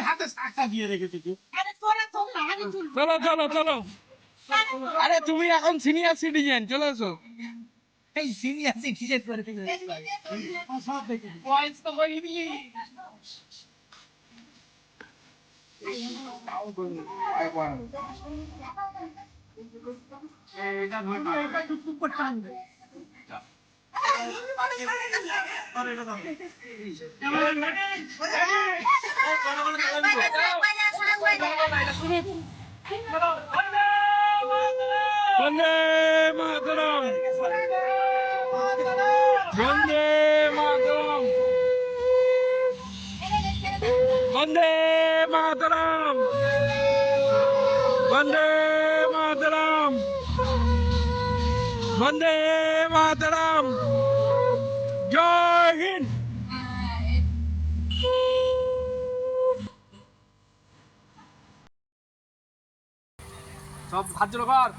হাতে দিয়ে রেখেছি তুই। চলো। চলো চলো আরে তুমি এখন সিনিয়র সিটিজেন চলে এসো। এই সিনিয়র সিটিজেন করে থেকে সব দেখেছি বয়স তো হয়নি এটা টুকটুক করে টান দে আরে এটা দাও। বন্দে মাতরম বন্দে মাতরম বন্দে মাতরম বন্দে মাতরম বন্দে মাতরম জয় হিন্দ সব হাত জোড়ো কর